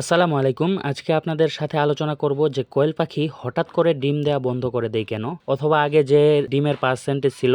আসসালামু আলাইকুম। আজকে আপনাদের সাথে আলোচনা করব যে কোয়েল পাখি হঠাৎ করে ডিম দেওয়া বন্ধ করে দেয় কেন? অথবা আগে যে ডিমের পার্সেন্টেজ ছিল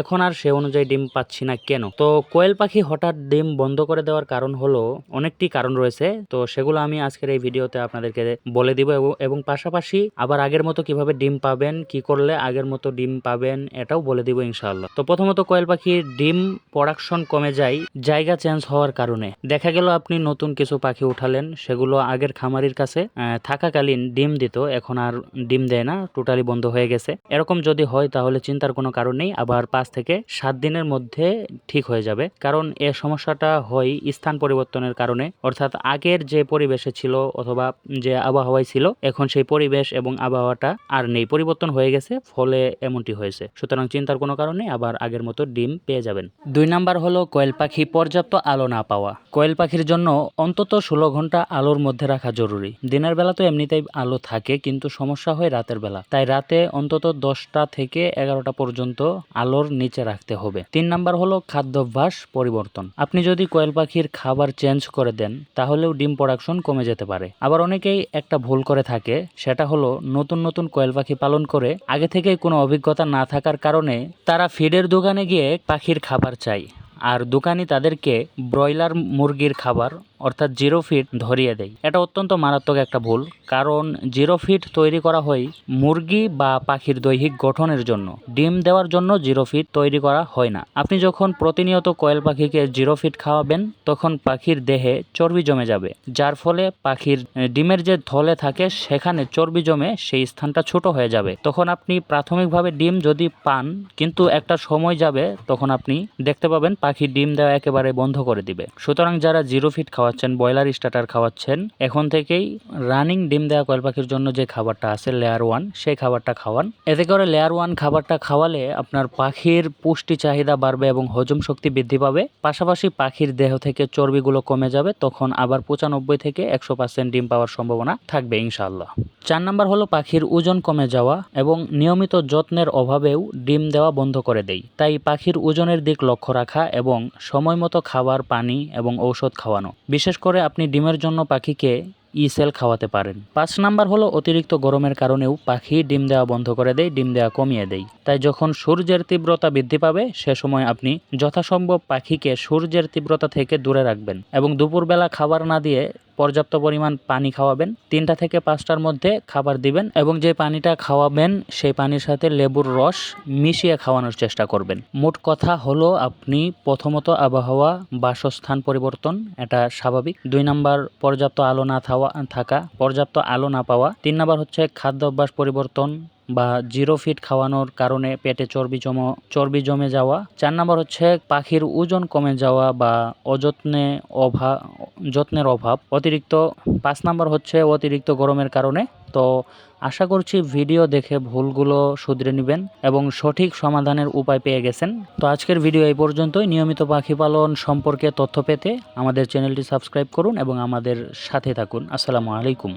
এখন আর সে অনুযায়ী ডিম পাচ্ছি না কেন? তো কোয়েল পাখি হঠাৎ ডিম বন্ধ করে দেওয়ার কারণ হলো অনেকটি কারণ রয়েছে। তো সেগুলো আমি আজকের এই ভিডিওতে আপনাদেরকে বলে দিব এবং পাশাপাশি আবার আগের মতো কীভাবে ডিম পাবেন, কি করলে আগের মতো ডিম পাবেন, এটাও বলে দিব ইনশাআল্লাহ। তো প্রথমত কোয়েল পাখির ডিম প্রোডাকশন কমে যায়, জায়গা চেঞ্জ হওয়ার কারণে। দেখা গেল আপনি নতুন কিছু পাখি উঠালেন সেগুলো আগের খামারির কাছে থাকাকালীন ডিম দিত, এখন আর ডিম দেয় না টোটালি বন্ধ হয়ে গেছে। এরকম যদি হয় তাহলে চিন্তার কোনো কারণ নেই, আবার পাঁচ থেকে সাত দিনের মধ্যে ঠিক হয়ে যাবে। কারণ এ সমস্যাটা হয় স্থান পরিবর্তনের কারণে, অর্থাৎ আগের যে পরিবেশে ছিল অথবা যে আবহাওয়ায় ছিল, এখন সেই পরিবেশ এবং আবহাওয়াটা আর নেই। পরিবর্তন হয়ে গেছে, ফলে এমনটি হয়েছে। সুতরাং চিন্তার কোনো কারণে আবার আগের মতো ডিম পেয়ে যাবেন। দুই নাম্বার হলো কোয়েল পাখি পর্যাপ্ত আলো না পাওয়া। কোয়েল পাখির জন্য অন্তত ষোলো ঘণ্টা আলোর মধ্যে রাখা জরুরি। দিনের বেলা তো এমনিতেই আলো থাকে, কিন্তু সমস্যা হয় রাতের বেলা। তাই রাতে অন্তত দশটা থেকে এগারোটা পর্যন্ত আলোর নিচে রাখতে হবে। তিন নাম্বার হলো খাদ্যাভ্যাস পরিবর্তন। আপনি যদি কোয়েল পাখির খাবার চেঞ্জ করে দেন, তাহলেও ডিম প্রোডাকশন কমে যেতে পারে। আবার অনেকেই একটা ভুল করে থাকে, সেটা হলো নতুন নতুন কোয়েল পাখি পালন করে আগে থেকে কোনো অভিজ্ঞতা না থাকার কারণে তারা ফিডের দোকানে গিয়ে পাখির খাবার চায়। আর দোকানি তাদেরকে ব্রয়লার মুরগির খাবার, অর্থাৎ জিরো ফিট ধরিয়ে দেয়। এটা অত্যন্ত মারাত্মক একটা ভুল, কারণ জিরো ফিট তৈরি করা হয় মুরগি বা পাখির দৈহিক গঠনের জন্য। ডিম দেওয়ার জন্য জিরো ফিট তৈরি করা হয় না। আপনি যখন প্রতিনিয়ত কয়েল পাখিকে জিরো ফিট খাওয়াবেন, তখন পাখির দেহে চর্বি জমে যাবে, যার ফলে পাখির ডিমের যে থলে থাকে, সেখানে চর্বি জমে সেই স্থানটা ছোট হয়ে যাবে। তখন আপনি প্রাথমিকভাবে ডিম যদি পান, কিন্তু একটা সময় যাবে, তখন আপনি দেখতে পাবেন পাখি ডিম দেওয়া একেবারে বন্ধ করে দিবে। সুতরাং যারা জিরো ফিট খাওয়াচ্ছেন, ব্রয়লার স্টার্টার খাওয়াচ্ছেন, এখন থেকেই রানিং ডিম দেওয়া কয়েল পাখির জন্য যে খাবারটা আছে, লেয়ার ওয়ান, সেই খাবারটা খাওয়ান। এতে করে লেয়ার ওয়ান খাবারটা খাওয়ালে আপনার পাখির পুষ্টি চাহিদা বাড়বে এবং হজম শক্তি বৃদ্ধি পাবে। পাশাপাশি পাখির দেহ থেকে চর্বিগুলো কমে যাবে, তখন আবার পঁচানব্বই থেকে একশো পার্সেন্ট ডিম পাওয়ার সম্ভাবনা থাকবে ইনশাআল্লাহ। চার নাম্বার হলো পাখির ওজন কমে যাওয়া এবং নিয়মিত যত্নের অভাবেও ডিম দেওয়া বন্ধ করে দেয় তাই পাখির ওজনের দিক লক্ষ্য রাখা এবং সময় মতো খাবার, পানি এবং ঔষধ খাওয়ানো। বিশেষ করে আপনি ডিমের জন্য পাখিকে ইসেল খাওয়াতে পারেন। পাঁচ নাম্বার হলো অতিরিক্ত গরমের কারণেও পাখি ডিম দেওয়া বন্ধ করে দেয়, ডিম দেওয়া কমিয়ে দেয়। তাই যখন সূর্যের তীব্রতা বৃদ্ধি পাবে, সে সময় আপনি যথাসম্ভব পাখিকে সূর্যের তীব্রতা থেকে দূরে রাখবেন এবং দুপুরবেলা খাবার না দিয়ে পর্যাপ্ত পরিমাণ পানি খাওয়াবেন। তিনটা থেকে পাঁচটার মধ্যে খাবার দিবেন এবং যে পানিটা খাওয়াবেন, সেই পানির সাথে লেবুর রস মিশিয়ে খাওয়ানোর চেষ্টা করবেন। মোট কথা হলো, আপনি প্রথমত আবহাওয়া, বাসস্থান পরিবর্তন, এটা স্বাভাবিক। দুই নাম্বার, পর্যাপ্ত আলো না থাকা। পর্যাপ্ত আলো না পাওয়া। তিন নাম্বার হচ্ছে খাদ্য অভ্যাস পরিবর্তন বা জিরো ফিট খাওয়ানোর কারণে পেটে চর্বি জম, চর্বি জমে যাওয়া। চার নম্বর হচ্ছে, পাখির ওজন কমে যাওয়া বা অযত্নে অভাব যত্নের অভাব। অতিরিক্ত, পাঁচ নাম্বার হচ্ছে, অতিরিক্ত গরমের কারণে। তো আশা করছি ভিডিও দেখে ভুলগুলো শুধরে নেবেন এবং সঠিক সমাধানের উপায় পেয়ে গেছেন। তো আজকের ভিডিও এই পর্যন্তই। নিয়মিত পাখি পালন সম্পর্কে তথ্য পেতে আমাদের চ্যানেলটি সাবস্ক্রাইব করুন এবং আমাদের সাথে থাকুন। আসসালামু আলাইকুম।